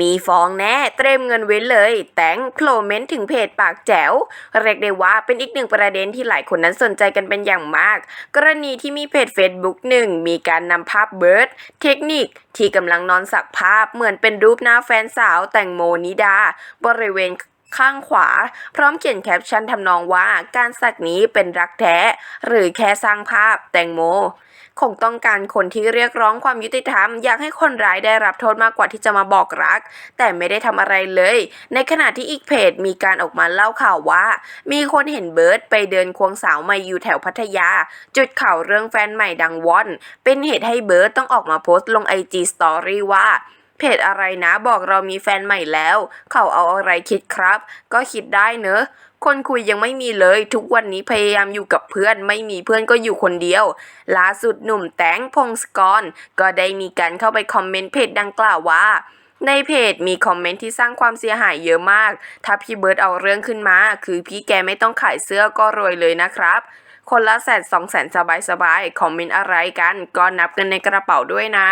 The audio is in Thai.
มีฟองแน่เตรียมเงินไว้เลย แต่งโผล่เม้นถึงเพจปากแจ๋ว เรียกได้ว่าเป็นอีกหนึ่งประเด็นที่หลายคนนั้นสนใจกันเป็นอย่างมาก กรณีที่มีเพจ Facebook หนึ่งมีการนำภาพเบิร์ดเทคนิคที่กำลังนอนสักภาพเหมือนเป็นรูปหน้าแฟนสาวแตงโมนิดา บริเวณ ข้างขวา พร้อมเขียนแคปชั่นทำนองว่าการสักนี้เป็นรักแท้ หรือแค่สร้างภาพแตงโมคงต้องการคนที่เรียกร้องความยุติธรรม อยากให้คนร้ายได้รับโทษมากกว่าที่จะมาบอกรัก แต่ไม่ได้ทำอะไรเลย ในขณะที่อีกเพจมีการออกมาเล่าข่าวว่า มีคนเห็นเบิร์ดไปเดินควงสาวใหม่อยู่แถวพัทยา จุดข่าวเรื่องแฟนใหม่ดังวอน เป็นเหตุให้เบิร์ดต้องออกมาโพสต์ลงไอจีสตอรี่ว่า เพจอะไรนะบอกเรามีแฟนใหม่แล้ว เขาเอาอะไรคิดครับ ก็คิดได้เนอะคนคุยยังไม่มีเลย ทุกวันนี้พยายามอยู่กับเพื่อน ไม่มีเพื่อนก็อยู่คนเดียว ล่าสุดหนุ่มแตงพงศกร ก็ได้มีการเข้าไปคอมเมนต์เพจดังกล่าวว่า ในเพจมีคอมเมนต์ที่สร้างความเสียหายเยอะมาก ถ้าพี่เบิร์ดเอาเรื่องขึ้นมา คือพี่แกไม่ต้องขายเสื้อก็รวยเลยนะครับ คนละแสนสองแสนสบายๆ คอมเมนต์อะไรกัน ก็นับกันในกระเป๋าด้วยนะ